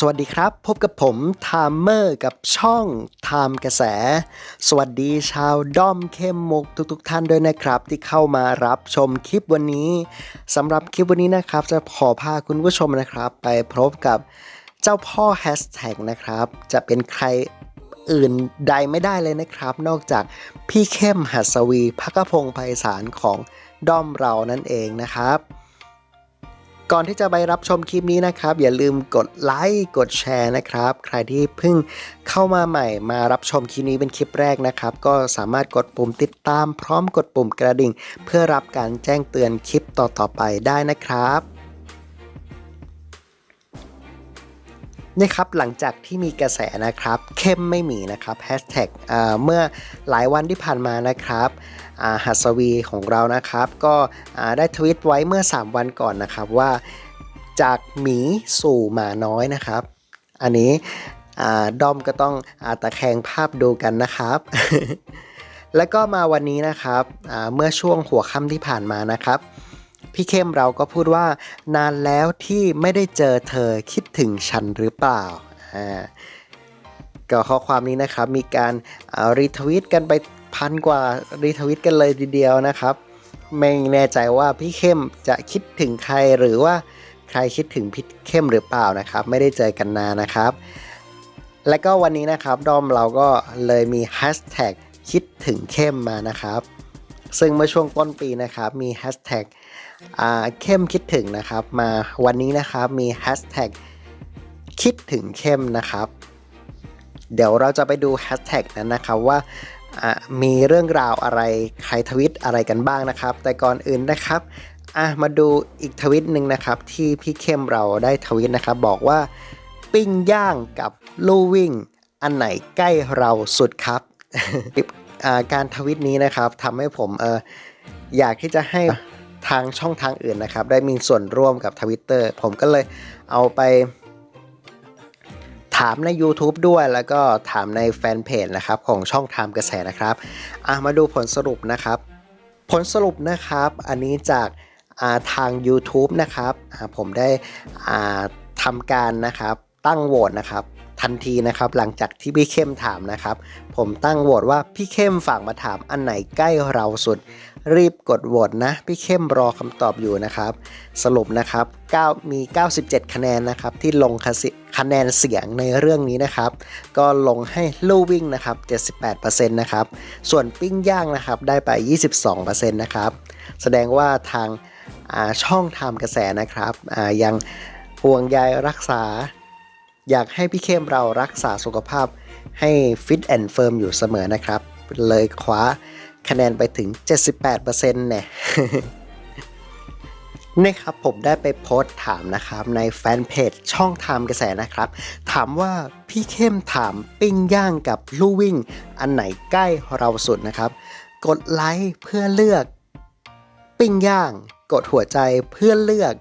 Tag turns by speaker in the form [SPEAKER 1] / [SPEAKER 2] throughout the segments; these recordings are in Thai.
[SPEAKER 1] สวัสดีครับ พบกับผมไทม์เมอร์กับช่องไทม์กระแส สวัสดีชาวด้อมเข้มมุกทุกๆทท่านด้วยนะครับ ที่เข้ามารับชมคลิปวันนี้สำหรับคลิปวันนี้นะครับ จะขอพาคุณผู้ชมนะครับ ไปพบกับเจ้าพ่อแฮชแท็กนะครับ จะเป็นใครอื่นใดไม่ได้เลยนะครับ นอกจากพี่เข้มหัสวีพักพงศ์ไพศาลของด้อมเรานั่นเองนะครับ ก่อนที่จะไปรับชมคลิปนี้นะครับ อย่าลืมกดไลค์กดแชร์นะครับ ใครที่เพิ่งเข้ามาใหม่มารับชมคลิปนี้เป็นคลิปแรกนะครับ ก็สามารถกดปุ่มติดตามพร้อมกดปุ่มกระดิ่ง เพื่อรับการแจ้งเตือนคลิปต่อๆไปได้นะครับ นี่ครับหลังจากที่มีกระแสนะครับเข้มไม่มีนะครับแฮชแท็กเมื่อหลายวันที่ผ่านมานะครับหัสวีของเรานะครับ ก็ได้ทวิตไว้เมื่อ 3 วันก่อนนะครับว่าจากหมีสู่หมาน้อยนะครับ อันนี้ดอมก็ต้องอาตะแคงภาพดูกันนะครับ แล้วก็มาวันนี้นะครับเมื่อช่วงหัวค่ำที่ผ่านมานะครับ พี่เข้มเราก็พูดว่า นานแล้วที่ไม่ได้เจอเธอคิดถึงฉันหรือเปล่าอ่าก็ข้อความนี้นะครับมีการรีทวิตกันไปพันกว่ารีทวิตกันเลยทีเดียวนะครับ ไม่แน่ใจว่าพี่เข้มจะคิดถึงใครหรือว่าใครคิดถึงพี่เข้มหรือเปล่านะครับ ไม่ได้เจอกันนานนะครับ และก็วันนี้นะครับดอมเราก็เลยมีแฮชแท็กคิดถึงเข้มมานะครับ ซึ่งเมื่อช่วงต้นปีนะครับมีแฮชแท็ก เข้มคิดถึงนะครับ มาวันนี้นะครับมีแฮชแท็กคิดถึงเข้มนะครับ เดี๋ยวเราจะไปดูแฮชแท็กนั้นนะครับว่ามีเรื่องราวอะไรใครทวิตอะไรกันบ้างนะครับ แต่ก่อนอื่นนะครับมาดูอีกทวิตหนึ่งนะครับ ที่พี่เข้มเราได้ทวิตนะครับ บอกว่าปิ้งย่างกับลู่วิ่ง อันไหนใกล้เราสุดครับการทวิตนี้นะครับทำให้ผมเอออยากที่จะให้ ทางช่องทางอื่นนะครับ ได้มีส่วนร่วมกับทวิตเตอร์ผมก็เลยเอาไป ถามใน YouTube ด้วยแล้วก็ถามในแฟนเพจนะครับ ของช่องทามกระแสนะครับอะมาดูผลสรุปนะครับ ผลสรุปนะครับ อันนี้จากาทาง YouTube นะครับผมได้ทำการนะครับตั้งโหวตนะครับทันทีนะครับหลังจากที่พี่เข้มถามนะครับ ผมตั้งโหวตว่าพี่เข้มฝากมาถามอันไหนใกล้เราสุด รีบกดโหวตนะ พี่เข้มรอคำตอบอยู่นะครับ สรุปนะครับ9มี 97 คะแนนนะครับ ที่ลงคะแนนเสียงในเรื่องนี้นะครับ ก็ลงให้ลู่วิ่งนะครับ 78%นะครับ ส่วนปิ้งย่างนะครับได้ไป 22%นะครับ แสดงว่าทางช่องทำกระแสนะครับยังห่วงใยรักษา อยากให้พี่เข้มเรารักษาสุขภาพให้ฟิตแอนด์เฟิร์มอยู่เสมอนะครับ เลยคว้า คะแนนไปถึง 78%เนี่ยนี่ครับผมได้ไปโพสต์ถามนะครับในแฟนเพจช่องไทม์กระแสนะครับ ถามว่าพี่เข้มถามปิ้งย่างกับลู่วิ่ง อันไหนใกล้เราสุดนะครับ กดไลค์เพื่อเลือก ปิ้งย่าง กดหัวใจเพื่อเลือก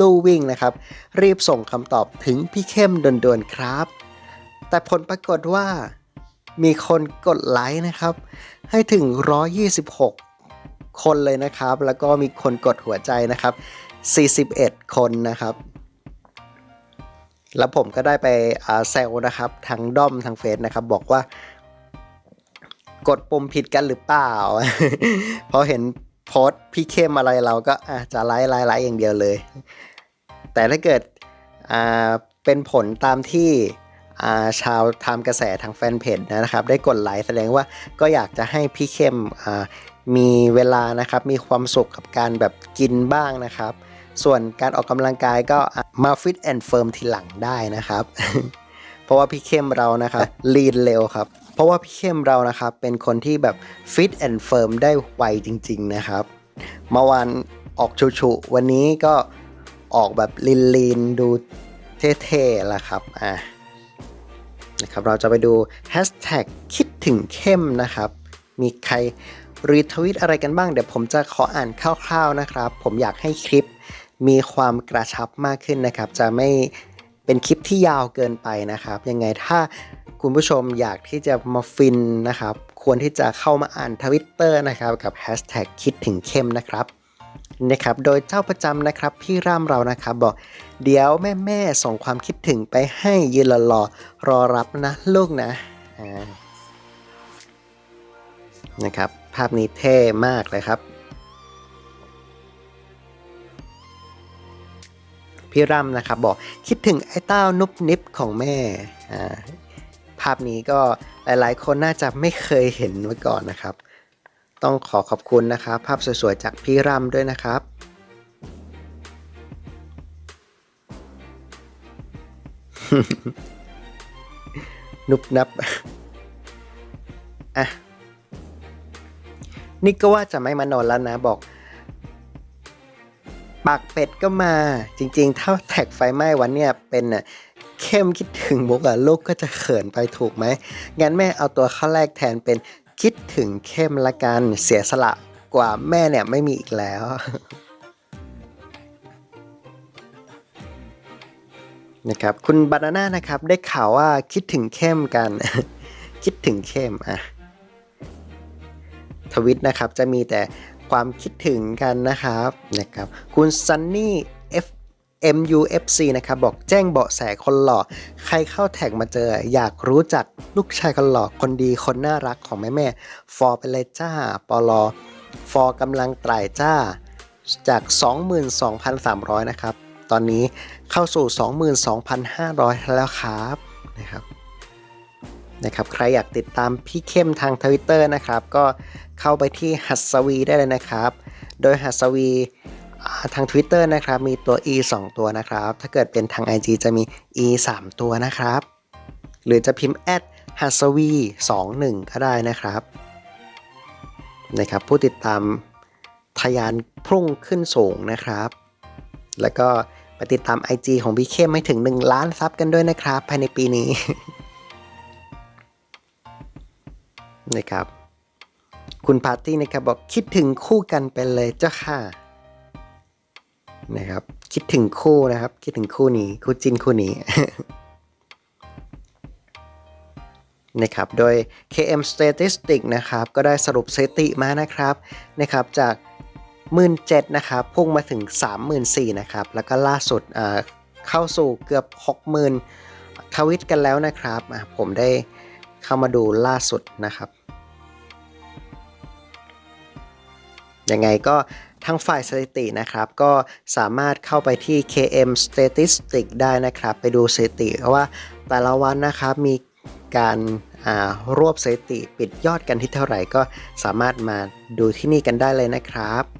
[SPEAKER 1] ลู่วิ่งนะครับ รีบส่งคำตอบถึงพี่เข้มด่วนๆครับ แต่ผลปรากฏว่า มีคนกดไลค์นะครับ ให้ถึง 126 คนเลยนะครับ แล้วก็มีคนกดหัวใจนะครับ 41 คนนะครับ แล้วผมก็ได้ไปแซวนะครับทางด้อมทางเฟซนะครับ บอกว่ากดปุ่มผิดกันหรือเปล่าพราะเห็นโพสพี่เข้มอะไรเราก็อาจะไลค์ไลค์ไลค์อย่างเดียวเลย แต่ถ้าเกิดเป็นผลตามที่ ชาวทำกระแสทางแฟนเพจนะครับ ได้กดไลค์แสดงว่าก็อยากจะให้พี่เข้มมีเวลานะครับ มีความสุขกับการแบบกินบ้างนะครับ ส่วนการออกกำลังกายก็มาฟิตแอนด์เฟิร์มทีหลังได้นะครับ เพราะว่าพี่เข้มเรานะครับลีนเร็วครับ เพราะว่าพี่เข้มเรานะครับเป็นคนที่แบบฟิตแอนด์เฟิร์มได้ไวจริง ๆนะครับเมื่อวานออกชุๆวันนี้ก็ออกแบบลีนๆดูเท่ๆละครับอะ นะครับเราจะไปดูแฮชแท็กคิดถึงเข้มนะครับ มีใครรีทวิตอะไรกันบ้าง เดี๋ยวผมจะขออ่านคร่าวๆนะครับ ผมอยากให้คลิปมีความกระชับมากขึ้นนะครับ จะไม่เป็นคลิปที่ยาวเกินไปนะครับ ยังไงถ้าคุณผู้ชมอยากที่จะมาฟินนะครับ ควรที่จะเข้ามาอ่านทวิตเตอร์นะครับ กับแฮชแท็กคิดถึงเข้มนะครับ นะครับ โดยเจ้าประจำนะครับ พี่ร่ำเรานะครับบอก เดี๋ยวแม่แม่ส่งความคิดถึงไปให้ยืนรอรอรับนะลูกนะนะครับ ภาพนี้เท่มากเลยครับ พี่ร่ำนะครับบอกคิดถึงไอ้เต้านุบนิบของแม่ภาพนี้ก็หลายๆ คนน่าจะไม่เคยเห็นมาก่อนนะครับ ต้องขอขอบคุณนะครับ ภาพสวยๆ จากพี่รำด้วยนะครับนุบนับ อะ นี่ก็ว่าจะไม่มานอนแล้วนะบอก ปากเป็ดก็มา จริงๆ ถ้าแท็กไฟไหม้วันเนี่ยเป็นน่ะเข้มคิดถึงมุกอะลูกก็จะเขินไปถูกไหม งั้นแม่เอาตัวข้อแรกแทนเป็น ถึงเข้มละกันเสียสละกว่าแม่เนี่ยไม่มีอีกแล้ว นะครับ คุณบานาน่านะครับ ได้ข่าวว่าคิดถึงเข้มกัน คิดถึงเข้มอะทวิตนะครับจะมีแต่ความคิดถึงกันนะครับนะครับ คุณซันนี่ MUFC นะครับบอกแจ้งเบาะแสคนหล่อ ใครเข้าแท็กมาเจอ อยากรู้จักลูกชายคนหล่อคนดีคนน่ารักของแม่แม่ฟอร์ไปเลยจ้าปลอฟอร์กำลังไตรจ้า จาก 22,300 นะครับ ตอนนี้เข้าสู่ 22,500 แล้วครับนะครับนะครับใครอยากติดตามพี่เข้มทางทวิตเตอร์นะครับ ก็เข้าไปที่หัสวีได้เลยนะครับ โดยหัสวี ทาง Twitter นะครับ มีตัว e 2 ตัวนะครับ ถ้าเกิดเป็นทาง IG จะมี e 3 ตัวนะครับ หรือจะพิมพ์ at หัสวี21 ก็ได้นะครับนะครับ ผู้ติดตามทะยานพุ่งขึ้นสูงนะครับ แล้วก็ไปติดตาม IG ของพี่เข้มให้ถึง 1 ล้านซับกันด้วยนะครับ ภายในปีนี้นะครับ คุณปาร์ตี้นะครับบอกคิดถึงคู่กันไปเลยเจ้าค่ะ นะครับ คิดถึงคู่นะครับ คิดถึงคู่นี้ คู่จินคู่นี้นะครับ โดย KM Statistic นะครับ ก็ได้สรุปสถิติมานะครับนะครับ จาก 17,000นะครับ พุ่งมาถึง 34,000นะครับ แล้วก็ล่าสุดเข้าสู่เกือบ 60,000 ทวิตกันแล้วนะครับ ผมได้เข้ามาดูล่าสุดนะครับ ยังไงก็ ทางฝ่ายสถิตินะครับ ก็สามารถเข้าไปที่ KM Statistics ได้นะครับ ไปดูสถิติว่าแต่ละวันนะครับมีการารวบสถิติปิดยอดกันที่เท่าไหร่ก็สามารถมาดูที่นี่กันได้เลยนะครับ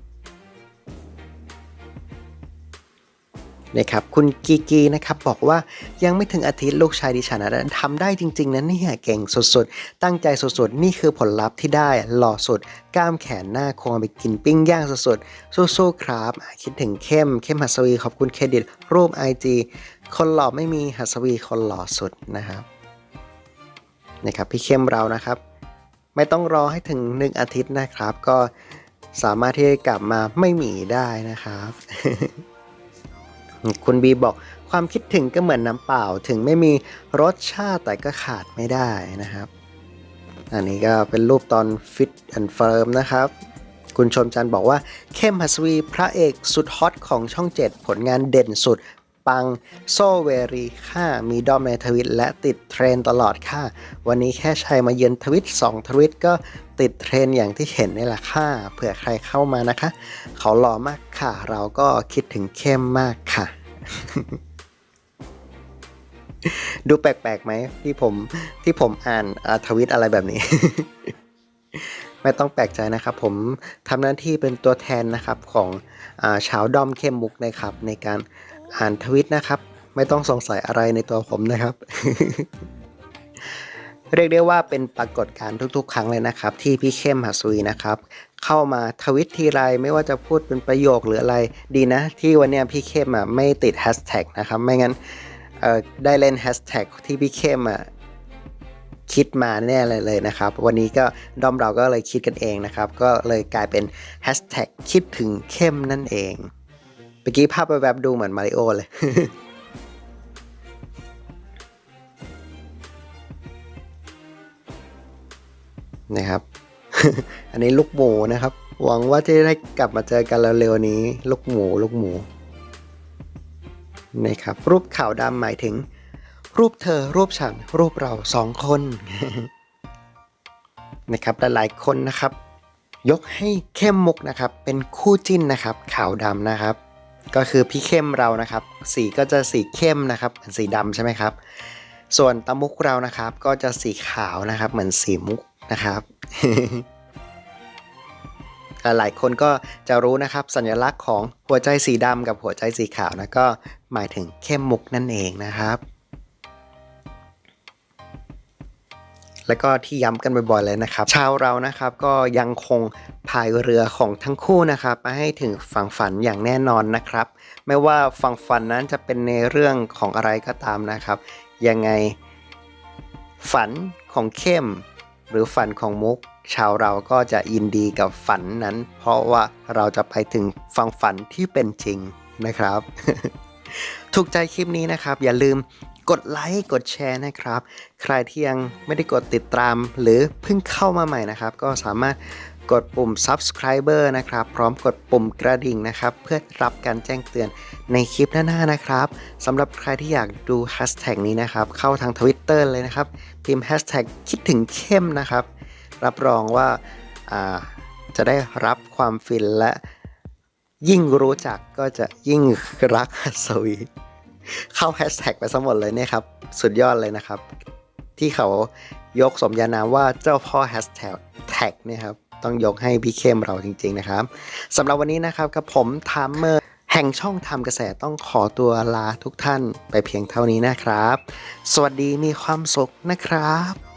[SPEAKER 1] นะครับคุณกีกีนะครับบอกว่ายังไม่ถึงอาทิตย์ลูกชายดิฉันนะทำได้จริง ๆนะเนี่ยเก่งสุดๆ ตั้งใจสุดๆ นี่คือผลลัพธ์ที่ได้หล่อสุดกล้ามแขนหน้าคงเอไปกินปิ้งย่างสุดๆสู้ๆครับ คิดถึงเข้ม เข้มหัสวีขอบคุณเครดิต รูป IG คนหล่อไม่มีหัสวีคนหล่อสุดนะครับนะครับพี่เข้มเรานะครับ ไม่ต้องรอให้ถึง 1 อาทิตย์นะครับ ก็สามารถที่จะกลับมาไม่หมีได้นะครับ คุณบีบอกความคิดถึงก็เหมือนน้ำเปล่าถึงไม่มีรสชาติแต่ก็ขาดไม่ได้นะครับ อันนี้ก็เป็นรูปตอนฟิตแอนด์เฟิร์มนะครับ คุณชมจันบอกว่าเข้มหัสวีพระเอกสุดฮอตของช่อง 7 ผลงานเด่นสุด ปังโซเวรีค่ามีดอมในทวิตและติดเทรนตลอดค่ะ วันนี้แค่ชัยมาเยือนทวิต 2 ทวิตก็ติดเทรนอย่างที่เห็นนี่แหละค่ะ เผื่อใครเข้ามานะคะ เขาหล่อมากค่ะ เราก็คิดถึงเข้มมากค่ะ ดูแปลกๆไหมที่ผมที่ผมอ่านทวิตอะไรแบบนี้ไม่ต้องแปลกใจนะครับ ผมทำหน้าที่เป็นตัวแทนนะครับของอชาวดอมเข้มมุกนะครับในการ อ่านทวิตนะครับ ไม่ต้องสงสัยอะไรในตัวผมนะครับ เรียกได้ว่าเป็นปรากฏการณ์ทุกๆ ครั้งเลยนะครับ ที่พี่เข้มหัสวีนะครับ เข้ามาทวิตทีไรไม่ว่าจะพูดเป็นประโยคหรืออะไรดีนะ ที่วันนี้พี่เข้มอะไม่ติดแฮชแท็กนะครับไม่งั้นได้เล่นแฮชแท็กที่พี่เข้มอะคิดมาแน่เลยเลยนะครับ วันนี้ก็ดอมเราก็เลยคิดกันเองนะครับ ก็เลยกลายเป็นแฮชแท็กคิดถึงเข้มนั่นเอง มื่อกี้ภาพไปแบบดูเหมือนมาริโอเลย นะครับ อันนี้ลูกหมูนะครับ หวังว่าจะได้กลับมาเจอกันเร็วๆนี้ ลูกหมูลูกหมูนี่ครับ รูปขาวดำหมายถึง รูปเธอรูปฉัน รูปเราสองคน นะครับหลายๆคนนะครับยกให้เข้มมุกนะครับ เป็นคู่จิ้นนะครับ ขาวดำนะครับ ก็คือพี่เข้มเรานะครับ สีก็จะสีเข้มนะครับเหมือนสีดำใช่ไหมครับ ส่วนตะมุกเรานะครับ ก็จะสีขาวนะครับ เหมือนสีมุกนะครับหลายคนก็จะรู้นะครับ สัญลักษณ์ของหัวใจสีดำกับหัวใจสีขาวนะก็หมายถึงเข้มมุกนั่นเองนะครับ แล้วก็ที่ย้ำกันบ่อยๆเลยนะครับ ชาวเรานะครับก็ยังคงพายเรือของทั้งคู่นะครับมาให้ถึงฝั่งฝันอย่างแน่นอนนะครับ ไม่ว่าฝั่งฝันนั้นจะเป็นในเรื่องของอะไรก็ตามนะครับ ยังไงฝันของเข้ม หรือฝันของมุก ชาวเราก็จะยินดีกับฝันนั้น เพราะว่าเราจะไปถึงฝั่งฝันที่เป็นจริงนะครับถูกใจคลิปนี้นะครับ อย่าลืม กดไลค์กดแชร์นะครับ ใครที่ยังไม่ได้กดติดตาม หรือเพิ่งเข้ามาใหม่นะครับ ก็สามารถกดปุ่ม subscriber นะครับ พร้อมกดปุ่มกระดิ่งนะครับ เพื่อรับการแจ้งเตือนในคลิปหน้าๆนะครับสำหรับใครที่อยากดูแฮชแท็กนี้นะครับ เข้าทาง Twitter เลยนะครับ พิมพ์แฮชแท็กคิดถึงเข้มนะครับ รับรองว่าอ่าจะได้รับความฟินและยิ่งรู้จักก็จะยิ่งรักฮัสวี เข้าแฮชแท็กไปสมหมดเลยเนี่ยครับ สุดยอดเลยนะครับ ที่เขายกสมญานามว่าเจ้าพ่อแฮชแท็กแท็กเนี่ยครับ ต้องยกให้พี่เข้มเราจริง ๆ นะครับสำหรับวันนี้นะครับกับผมทามเมอร์แห่งช่องทำกระแสต้องขอตัวลาทุกท่านไปเพียงเท่านี้นะครับ สวัสดีมีความสุขนะครับ